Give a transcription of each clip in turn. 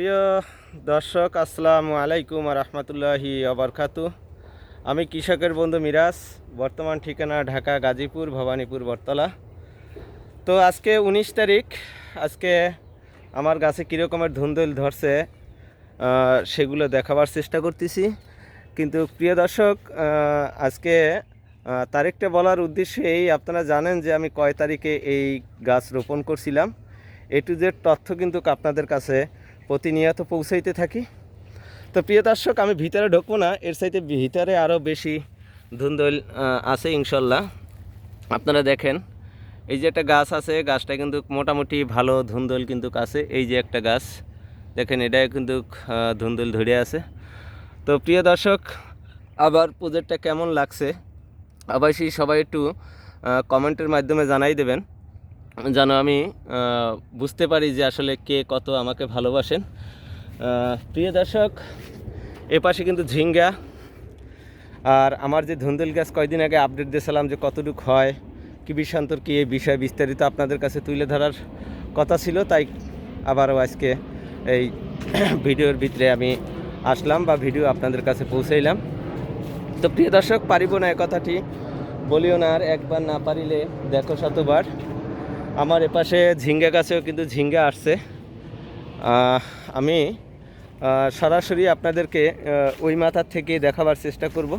প্রিয় দর্শক, আসসালামু আলাইকুম রহমতুল্লাহি অবরকাতু আমি কৃষকের বন্ধু মিরাজ, বর্তমান ঠিকানা ঢাকা, গাজীপুর, ভবানীপুর, বটতলা। তো আজকে উনিশ তারিখ, আজকে আমার গাছে কীরকমের ধুন্দল ধরছে সেগুলো দেখাবার চেষ্টা করতেছি। কিন্তু প্রিয় দর্শক আজকে তারিখটা বলার উদ্দেশ্যে এই আপনারা জানেন যে আমি কয় তারিখে এই গাছ রোপণ করছিলাম। এ টু জেড তথ্য কিন্তু আপনাদের কাছে প্রতিনিয়ত পৌঁছাইতে থাকি। তো প্রিয় দর্শক, আমি ভিতরে ঢুকবো না, এর সাইতে ভিতরে আরও বেশি ধুন্দল আছে ইনশাল্লাহ। আপনারা দেখেন, এই যে একটা গাছ আছে, গাছটা কিন্তু মোটামুটি ভালো ধুন্দল কিন্তু আছে। এই যে একটা গাছ, দেখেন এটাই কিন্তু ধুন্দল ধরে আছে। তো প্রিয় দর্শক, আবার প্রজেক্টটা কেমন লাগছে? অবশ্যই সবাই একটু কমেন্টের মাধ্যমে জানাই দেবেন। যেন আমি বুঝতে পারি যে আসলে কে কত আমাকে ভালোবাসেন। প্রিয় দর্শক, এ পাশে কিন্তু ঝিঙ্গা। আর আমার যে ধুন্দুল গাছ কয়দিন আগে আপডেট দিয়েছিলাম যে কতটুকু হয়, কী বিষান্তর, কী এই বিষয় বিস্তারিত আপনাদের কাছে তুলে ধরার কথা ছিল, তাই আবারও আজকে এই ভিডিওর ভিতরে আমি আসলাম বা ভিডিও আপনাদের কাছে পৌঁছাইলাম। তো প্রিয় দর্শক, পারিব না কথাটি বলিও না আর একবার না পারিলে দেখো শতবার। আমার এপাশে ঝিঙ্গা গাছেও কিন্তু ঝিঙ্গা আসছে। আমি সরাসরি আপনাদেরকে ওই মাথার থেকে দেখাবার চেষ্টা করব।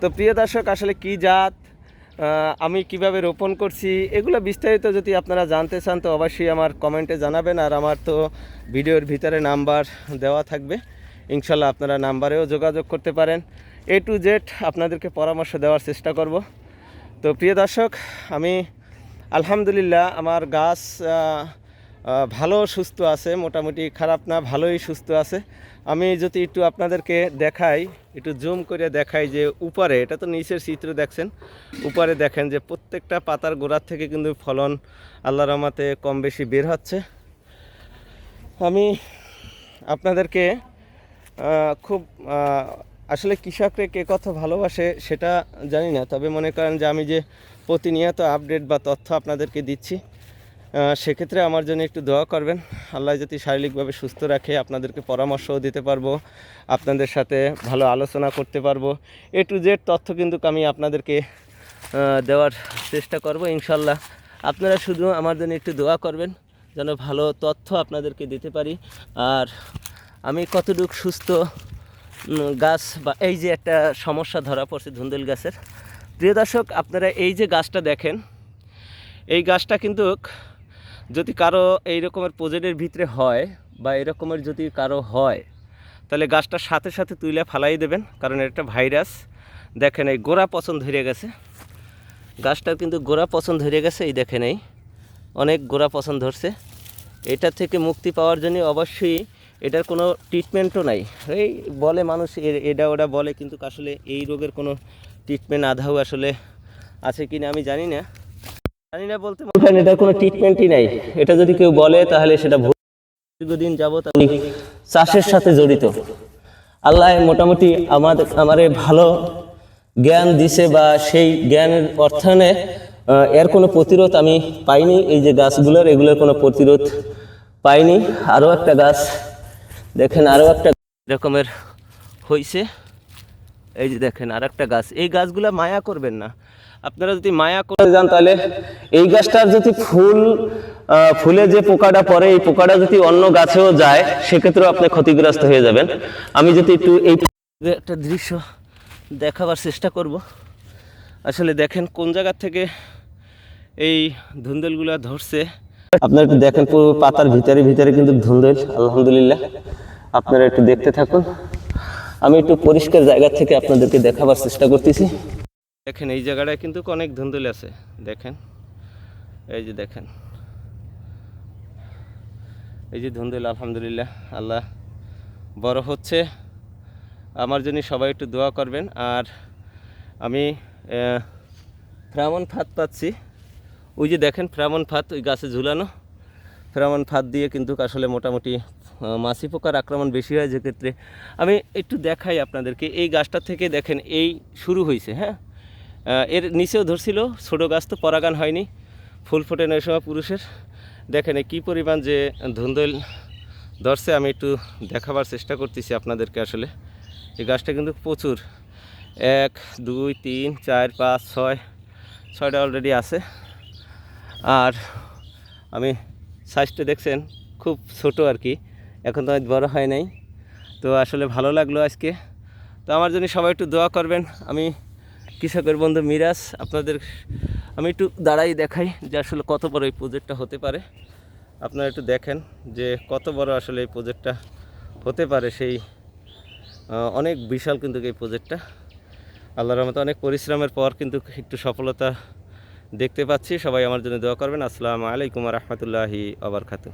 তো প্রিয় দর্শক, আসলে কি জাত আমি কীভাবে রোপণ করছি, এগুলো বিস্তারিত যদি আপনারা জানতে চান, তো অবশ্যই আমার কমেন্টে জানাবেন আর আমার তো ভিডিওর ভিতরে নাম্বার দেওয়া থাকবে। ইনশাল্লাহ আপনারা নাম্বারেও যোগাযোগ করতে পারেন। এ টু জেড আপনাদেরকে পরামর্শ দেওয়ার চেষ্টা করব। তো প্রিয় দর্শক, আমি আলহামদুলিল্লাহ, আমার গাছ ভালো সুস্থ আছে, মোটামুটি খারাপ না, ভালোই সুস্থ আছে। আমি যদি একটু আপনাদেরকে দেখাই, একটু জুম করে দেখাই যে উপরে, এটা তো নিচের চিত্র দেখছেন, উপরে দেখেন যে প্রত্যেকটা পাতার গোড়ার থেকে কিন্তু ফলন আল্লাহ রহমাতে কম বেশি বের হচ্ছে। আমি আপনাদেরকে খুব আসলে কৃষকরে কে কত ভালোবাসে সেটা জানি না, তবে মনে করেন যে আমি যে প্রতিনিয়ত আপডেট বা তথ্য আপনাদেরকে দিচ্ছি সেক্ষেত্রে আমার জন্য একটু দোয়া করবেন। আল্লাহ যদি শারীরিকভাবে সুস্থ রাখে, আপনাদেরকে পরামর্শও দিতে পারব, আপনাদের সাথে ভালো আলোচনা করতে পারব। এ টু জেড তথ্য কিন্তু আমি আপনাদেরকে দেওয়ার চেষ্টা করব, ইনশাল্লাহ। আপনারা শুধু আমার জন্য একটু দোয়া করবেন, যেন ভালো তথ্য আপনাদেরকে দিতে পারি। আর আমি কতটুকু সুস্থ গাছ বা এই যে একটা সমস্যা ধরা পড়ছে ধুন্দুল গাছের। প্রিয় দর্শক, আপনারা এই যে গাছটা দেখেন, এই গাছটা কিন্তু যদি কারও এই রকমের প্রজেক্টের ভিতরে হয় বা এরকমের যদি কারও হয়, তাহলে গাছটার সাথে সাথে তুলে ফালাই দেবেন, কারণ এটা ভাইরাস। দেখেন, এই গোড়া পছন্দ ধরে গেছে। গাছটার কিন্তু গোড়া পছন্দ ধরে গেছে, এই দেখেন এই। অনেক গোড়া পছন্দ ধরছে। এটা থেকে মুক্তি পাওয়ার জন্য অবশ্যই এটার কোনো ট্রিটমেন্টও নাই। এই বলে মানুষ এটা ওটা বলে, কিন্তু আসলে এই রোগের কোনো ট্রিটমেন্ট আধাও আসলে আছে কি না আমি জানি না। জানি না বলতে মনে এটার কোনো ট্রিটমেন্টই নাই। এটা যদি কেউ বলে, তাহলে সেটা ভুল। দীর্ঘদিন যাবত আমি চাষের সাথে জড়িত। আল্লাহ মোটামুটি আমাদের আমার ভালো জ্ঞান দিছে বা সেই জ্ঞানের অর্থায়নে এর কোনো প্রতিরোধ আমি পাইনি। এই যে গাছগুলোর, এগুলোর কোনো প্রতিরোধ পাইনি। আরও একটা গাছ দেখেন আরও একটা রকমের হইছে। এই যে দেখেন আর একটা গাছ। এই গাছগুলো মায়া করবেন না। আপনারা যদি মায়া করে যান তাহলে এই গাছটার যদি ফুল ফুলে যে পোকাটা পড়ে, এই পোকাটা যদি অন্য গাছেও যায়, সেক্ষেত্রেও আপনি ক্ষতিগ্রস্ত হয়ে যাবেন। আমি যদি একটু এই একটা দৃশ্য দেখাবার চেষ্টা করব। আসলে দেখেন কোন জায়গা থেকে এই ধুন্দলগুলো ধরছে। আপনারা একটু দেখেন পুরো পাতার ভিতরে ভিতরে কিন্তু ধুন্দল আলহামদুলিল্লাহ। আপনারা একটু দেখতে থাকুন। আমি একটু পরিষ্কার জায়গা থেকে আপনাদেরকে দেখাবার চেষ্টা করতেছি। দেখেন, এই জায়গাটায় কিন্তু অনেক ধুন্দুল আছে। দেখেন, এই যে দেখেন। এই যে ধুন্দুল, আলহামদুলিল্লাহ, আল্লাহ বড় হচ্ছে। আমার জন্য সবাই একটু দোয়া করবেন। আর আমি ফ্রামন ফাত পাচ্ছি। ওই যে দেখেন ফ্রামন ফাত ওই গাছে ঝুলানো। ফ্রামন ফাঁদ দিয়ে কিন্তু আসলে মোটামুটি মাছি পোকার আক্রমণ বেশি হয় যেক্ষেত্রে। আমি একটু দেখাই আপনাদেরকে, এই গাছটা থেকে দেখেন এই শুরু হয়েছে হ্যাঁ? এর নিচেও ধরছিল, ছোটো গাছ তো পরাগান হয়নি, ফুল ফোটে না ওই সময় পুরুষের। দেখেন কী পরিমাণ যে ধুন্দল ধরছে, আমি একটু দেখাবার চেষ্টা করতেছি আপনাদেরকে আসলে। এই গাছটা কিন্তু প্রচুর। এক, দুই, তিন, চার, পাঁচ, ছয়, ছয়টা অলরেডি আছে। আর আমি সাইজটা দেখছেন, খুব ছোট আর কি। এখন তো অনেক বড় হয় নাই। তো আসলে ভালো লাগল আজকে। তো আমার জন্য সবাই একটু দোয়া করবেন। আমি কৃষকের বন্ধু? মিরাজ, আপনাদের, আমি একটু দাঁড়াই দেখাই যে আসলে কত বড় এই প্রজেক্টটা হতে পারে। আপনারা একটু দেখেন যে কত বড় আসলে এই প্রজেক্টটা হতে পারে। সেই অনেক বিশাল কিন্তু এই প্রজেক্টটা আল্লাহর রহমতে অনেক পরিশ্রমের পর কিন্তু একটু সফলতা দেখতে পাচ্ছি সবাই আমার জন্য দোয়া করবেন। আসসালামু আলাইকুম রহমতুল্লাহি আবরকাতু